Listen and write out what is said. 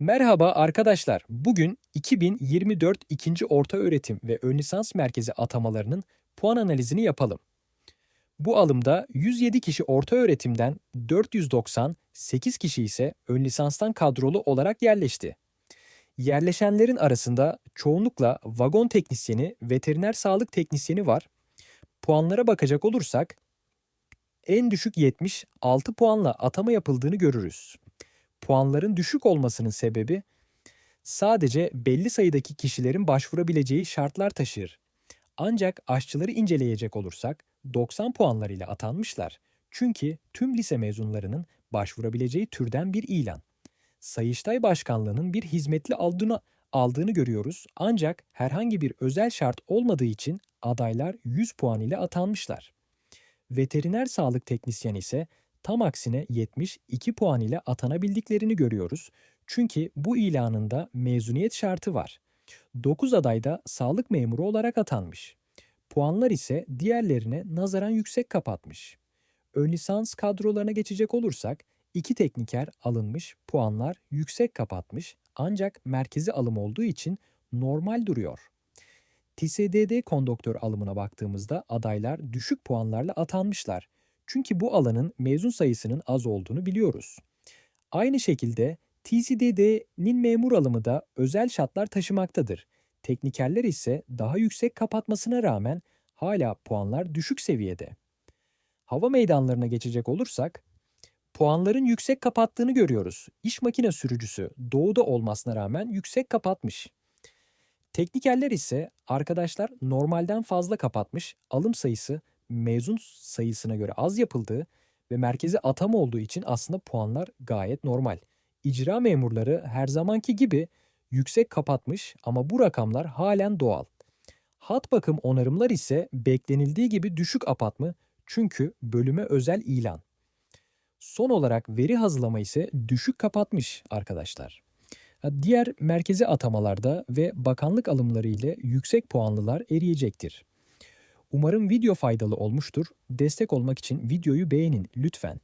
Merhaba arkadaşlar. Bugün 2024 ikinci Ortaöğretim ve Ön Lisans Merkezi atamalarının puan analizini yapalım. Bu alımda 107 kişi ortaöğretimden 498 kişi ise ön lisanstan kadrolu olarak yerleşti. Yerleşenlerin arasında çoğunlukla vagon teknisyeni, veteriner sağlık teknisyeni var. Puanlara bakacak olursak en düşük 70 6 puanla atama yapıldığını görürüz puanların düşük olmasının sebebi sadece belli sayıdaki kişilerin başvurabileceği şartlar taşır. Ancak aşçıları inceleyecek olursak 90 puanlarıyla atanmışlar. Çünkü tüm lise mezunlarının başvurabileceği türden bir ilan. Sayıştay Başkanlığı'nın bir hizmetli aldığını, aldığını görüyoruz ancak herhangi bir özel şart olmadığı için adaylar 100 puan ile atanmışlar. Veteriner sağlık teknisyeni ise Tam aksine 72 puan ile atanabildiklerini görüyoruz. Çünkü bu ilanında mezuniyet şartı var. 9 aday da sağlık memuru olarak atanmış. Puanlar ise diğerlerine nazaran yüksek kapatmış. Ön lisans kadrolarına geçecek olursak iki tekniker alınmış, puanlar yüksek kapatmış ancak merkezi alım olduğu için normal duruyor. TSDD kondoktör alımına baktığımızda adaylar düşük puanlarla atanmışlar. Çünkü bu alanın mezun sayısının az olduğunu biliyoruz. Aynı şekilde TCDD'nin memur alımı da özel şartlar taşımaktadır. Teknikerler ise daha yüksek kapatmasına rağmen hala puanlar düşük seviyede. Hava meydanlarına geçecek olursak, puanların yüksek kapattığını görüyoruz. İş makine sürücüsü doğuda olmasına rağmen yüksek kapatmış. Teknikerler ise arkadaşlar normalden fazla kapatmış, alım sayısı mezun sayısına göre az yapıldığı ve merkezi atam olduğu için aslında puanlar gayet normal. İcra memurları her zamanki gibi yüksek kapatmış ama bu rakamlar halen doğal. Hat bakım onarımlar ise beklenildiği gibi düşük apatma çünkü bölüme özel ilan. Son olarak veri hazırlama ise düşük kapatmış arkadaşlar. Diğer merkezi atamalarda ve bakanlık alımları ile yüksek puanlılar eriyecektir. Umarım video faydalı olmuştur. Destek olmak için videoyu beğenin lütfen.